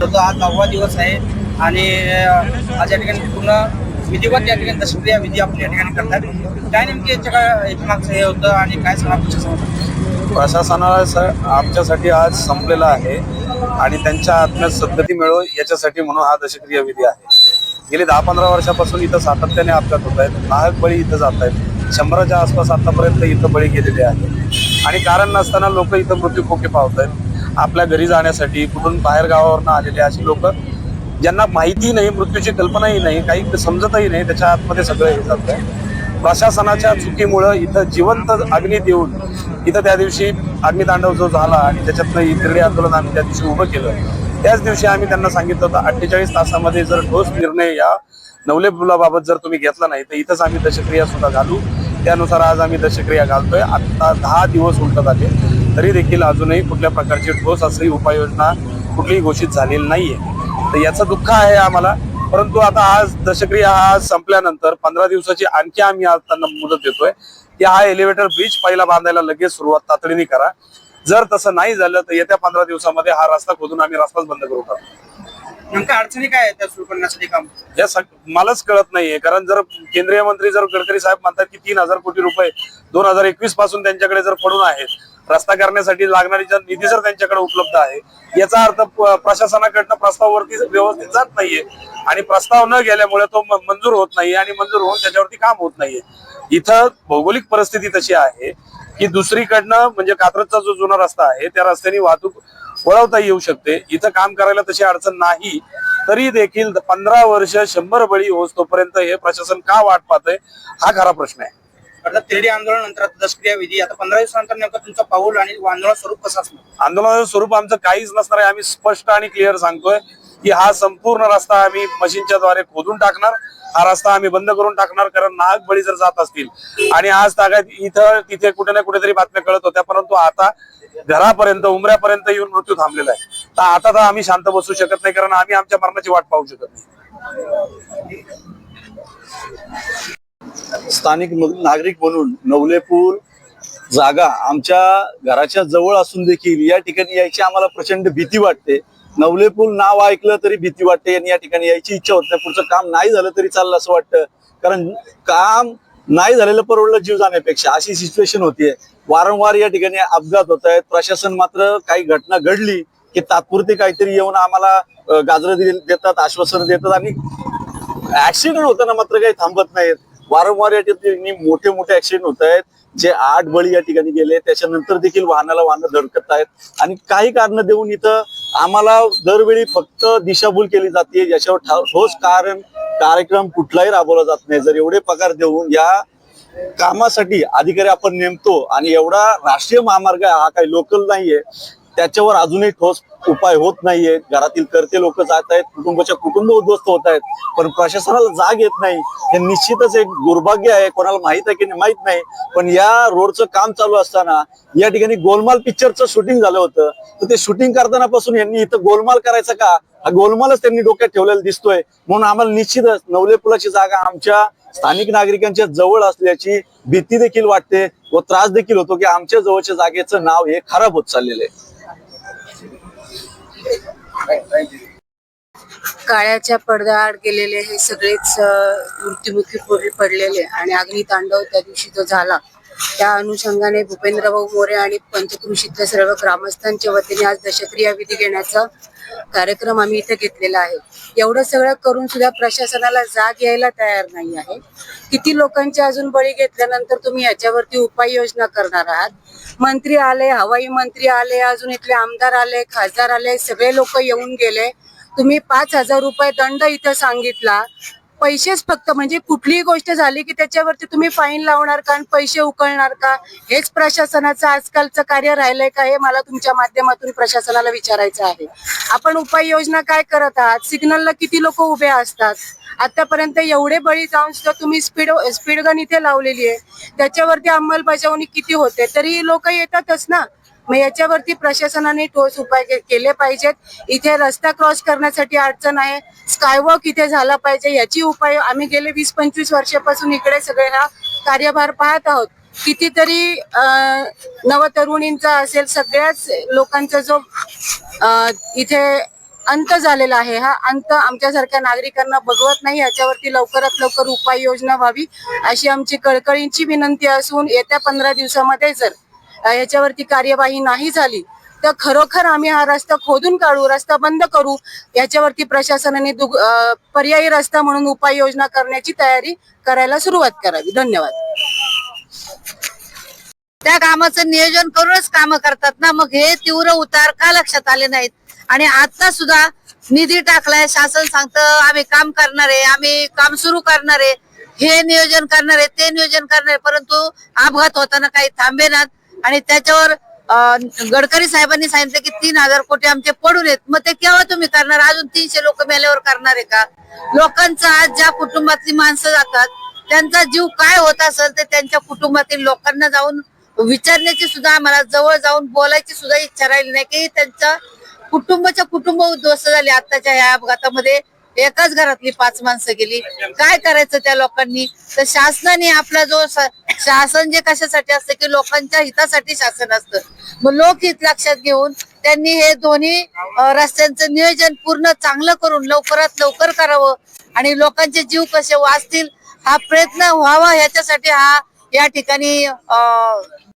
तर आज नववा दिवस आहे. आणि आज या ठिकाणी पूर्ण विधिवत या ठिकाणी दशक्रिया विधी आपण या ठिकाणी करतात काय नेमकी याच्या काय मागचं हे होतं आणि काय सांगा तुमच्या प्रशासनाला स- आमच्यासाठी आज संपलेला आहे. आणि त्यांच्या आत्म्यात सद्गती मिळो याच्यासाठी म्हणून हा दशक्रिया विधी आहे. गेली दहा पंधरा वर्षापासून इथं सातत्याने अपघात होत आहेत. नाहक बळी इथं जात आहेत. शंभराच्या आसपास आतापर्यंत इथं बळी गेलेले आहे. आणि कारण नसताना लोक इथं मृत्यू खोके पावत आहेत आपल्या घरी जाण्यासाठी कुठून बाहेर गावावरनं आलेले असे लोक ज्यांना माहिती नाही मृत्यूची कल्पनाही नाही काही समजतही नाही त्याच्या आतमध्ये सगळं हे जात आहे प्रशासनाच्या चुकीमुळं इथं जिवंत अग्नी देऊन इथं त्या दिवशी अग्नितांडव जो झाला आणि त्याच्यातनं ही आंदोलन आम्ही त्या दिवशी उभं केलं. त्याच दिवशी आम्ही त्यांना सांगितलं होतं अठ्ठेचाळीस तासामध्ये जर ठोस निर्णय या नवले पुलाबाबत जर तुम्ही घेतला नाही तर इथंच आम्ही दशक्रिया सुद्धा घालू. त्यानुसार आज आम्ही दशक्रिया घालतोय. आता दहा दिवस उलटत आले तरी देखील अजूनही कुठल्या प्रकारची ठोस अशी उपाययोजना कुठलीही घोषित झालेली नाहीये. तर याचं दुःख आहे आम्हाला. परंतु आता आज दशक्रिया हा संपल्यानंतर पंधरा दिवसाची आणखी आम्ही आज त्यांना मुदत देतोय. की हा एलिव्हेटर ब्रिज पहिला बांधायला लगेच सुरुवात तातडीने करा. जर तसं नाही झालं तर येत्या पंधरा दिवसामध्ये हा रस्ता खोदून आम्ही रस्ताच बंद करू टाकू. नेमक्या अडचणी काय आहेत त्या सुरू करण्यासाठी काम? या मलाच कळत नाहीये. कारण जर केंद्रीय मंत्री जर गडकरी साहेब म्हणतात की तीन हजार कोटी रुपये दोन हजार एकवीसपासून त्यांच्याकडे जर पडून आहेत रस्ता करण्यासाठी लागणारी निधी जर त्यांच्याकडे उपलब्ध आहे याचा अर्थ प्रशासनाकडनं प्रस्तावावरती व्यवस्थित जात नाहीये. आणि प्रस्ताव न गेल्यामुळे तो मंजूर होत नाही आणि मंजूर होऊन त्याच्यावरती काम होत नाहीये. इथं भौगोलिक परिस्थिती तशी आहे की दुसरीकडनं म्हणजे कात्रजचा जो जुना रस्ता आहे त्या रस्त्याने वाहतूक वळवता येऊ शकते. इथं काम करायला तशी अडचण नाही तरी देखील पंधरा वर्ष शंभर बळी होतोपर्यंत हे प्रशासन का वाट पाहतंय हा खरा प्रश्न आहे. अर्थात तिरडी आंदोलन नंतर दशक्रिया विधी. आता पंधरा दिवसानंतर नेमकं तुमचं पाऊल आणि आंदोलन स्वरूप कसं असणार? आंदोलनाचं स्वरूप आमचं काहीच नसणार आहे. आम्ही स्पष्ट आणि क्लिअर सांगतोय की हा संपूर्ण रस्ता आम्ही मशीनच्या द्वारे खोदून टाकणार. हा रस्ता आम्ही बंद करून टाकणार कारण नाग बळी जर जात असतील. आणि आज तागात इथं तिथे कुठे ना कुठेतरी बातम्या कळत होत्या परंतु आता घरापर्यंत उमऱ्यापर्यंत येऊन मृत्यू थांबलेला आहे. तर आता तर आम्ही शांत बसू शकत नाही कारण आम्ही आमच्या मरणाची वाट पाहू शकत नाही. स्थानिक नागरिक म्हणून नवलेपूर जागा आमच्या घराच्या जवळ असून देखील या ठिकाणी यायची आम्हाला प्रचंड भीती वाटते. नवलेपूर नाव ऐकलं तरी भीती वाटते आणि या ठिकाणी यायची इच्छा होत नाही. पुढचं काम नाही झालं तरी चाललं असं वाटतं. कारण काम नाही झालेलं परवडलं जीव जाण्यापेक्षा. अशी सिच्युएशन होतीये. वारंवार या ठिकाणी अपघात होत आहेत. प्रशासन मात्र काही घटना घडली की तात्पुरती काहीतरी येऊन आम्हाला गाजरं देतात आश्वासन देतात आणि ऍक्सिडेंट होताना मात्र काही थांबत नाहीत. वारंवार या ठिकाणी मोठे मोठे ऍक्सिडेंट होत आहेत. जे आठ बळी या ठिकाणी गेले त्याच्यानंतर देखील वाहनाला वाहनं धडकत आहेत आणि काही कारण देऊन इथं आम्हाला दरवेळी फक्त दिशाभूल केली जाते याच्यावर ठोस कारण कार्यक्रम कुठलाही राबवला जात नाही. जर एवढे पगार देऊन या कामासाठी अधिकारी आपण नेमतो आणि एवढा राष्ट्रीय महामार्ग हा काही लोकल नाहीये त्याच्यावर अजूनही ठोस उपाय होत नाहीये. घरातील करते लोक जात आहेत कुटुंबाच्या कुटुंब उद्ध्वस्त होत आहेत पण प्रशासनाला जाग येत नाही. हे निश्चितच एक दुर्भाग्य आहे कोणाला माहीत आहे की नाही माहीत नाही. पण या रोडचं काम चालू असताना या ठिकाणी गोलमाल पिक्चरचं शूटिंग झालं होतं. तर ते शूटिंग करताना पासून यांनी इथं गोलमाल करायचा का? हा गोलमालच त्यांनी डोक्यात ठेवलेला दिसतोय. म्हणून आम्हाला निश्चितच नवले पुलाची जागा आमच्या स्थानिक नागरिकांच्या जवळ असल्याची भीती देखील वाटते व त्रास देखील होतो की आमच्या जवळच्या जागेचं नाव हे खराब होत चाललेलं आहे. काळ्याच्या पडद्याआड गेलेले हे सगळेच मृत्युमुखी पडलेले आणि अग्नितांडव त्या दिवशी तो झाला. त्या अनुषंगाने भूपेंद्रभाऊ मोरे आणि पंचकृषीतल्या सर्व ग्रामस्थांच्या वतीने आज दशक्रिया विधी घेण्याचा कार्यक्रम आम्ही इथे घेतलेला आहे. एवढं सगळं करून सुद्धा प्रशासनाला जाग यायला तयार नाही आहे. किती लोकांचे अजून बळी घेतल्यानंतर तुम्ही याच्यावरती उपाययोजना करणार आहात? मंत्री आले हवाई मंत्री आले अजून इथले आमदार आले खासदार आले सगळे लोक येऊन गेले. तुम्ही पाच हजार रुपये दंड इथं सांगितला. पैसेच फक्त म्हणजे कुठलीही गोष्ट झाली की त्याच्यावरती तुम्ही फाईन लावणार का आणि पैसे उकळणार का? हेच प्रशासनाचं आजकालचं कार्य राहिलंय का? हे मला तुमच्या माध्यमातून प्रशासनाला विचारायचं आहे. आपण उपाययोजना काय करत आहात? सिग्नलला किती लोक उभे असतात? आतापर्यंत एवढे बळी जाऊन सुद्धा तुम्ही स्पीड स्पीड गन इथे लावलेली आहे. त्याच्यावरती अंमलबजावणी किती होते? तरी लोक येतातच ना. मग याच्यावरती प्रशासनाने ठोस उपाय केले पाहिजेत. इथे रस्ता क्रॉस करण्यासाठी अडचण आहे. स्कायवॉक इथे झाला पाहिजे. याची उपाय आम्ही गेले वीस पंचवीस वर्षापासून इकडे सगळे हा कार्यभार पाहत आहोत. कितीतरी नवतरुणींचा असेल सगळ्याच लोकांचा जो इथे अंत झालेला आहे. हा अंत आमच्यासारख्या नागरिकांना बघवत नाही. याच्यावरती लवकरात लवकर उपाययोजना व्हावी अशी आमची कळकळींची विनंती असून येत्या पंधरा दिवसामध्ये जर याच्यावरती कार्यवाही नाही झाली तर खरोखर आम्ही हा रस्ता खोदून काढू रस्ता बंद करू याच्यावरती प्रशासनाने दुग- पर्यायी रस्ता म्हणून उपाययोजना करण्याची तयारी करायला सुरुवात करावी. धन्यवाद. त्या कामाचं नियोजन करूनच काम करतात ना मग हे तीव्र उतार का लक्षात आले नाहीत? आणि आता सुद्धा निधी टाकलाय शासन सांगतं आम्ही काम करणार आहे आम्ही काम सुरू करणार आहे. हे नियोजन करणार आहे ते नियोजन करणार आहे परंतु अपघात होताना काही थांबेनात. आणि त्याच्यावर गडकरी साहेबांनी सांगितलं की तीन हजार कोटी आमचे पडून येत मग ते केव्हा तुम्ही करणार? अजून तीनशे लोक मेल्यावर करणार आहे का? लोकांचा आज ज्या कुटुंबातली माणसं जातात त्यांचा जीव काय होत असेल ते त्यांच्या कुटुंबातील लोकांना जाऊन विचारण्याची सुद्धा आम्हाला जवळ जाऊन बोलायची सुद्धा इच्छा राहिली नाही की त्यांच्या कुटुंबाच्या कुटुंब उद्ध्वस्त झाले आताच्या ह्या अपघातामध्ये. एकाच घरातली पाच माणसं गेली. काय करायचं त्या लोकांनी? तर शासनाने आपला जो शासन जे कशासाठी असतं की लोकांच्या हितासाठी शासन असतं. मग लोकहित लक्षात घेऊन त्यांनी हे दोन्ही रस्त्यांचं नियोजन पूर्ण चांगलं करून लवकरात लवकर करावं आणि लोकांचे जीव कसे वाचतील हा प्रयत्न व्हावा ह्याच्यासाठी हा या ठिकाणी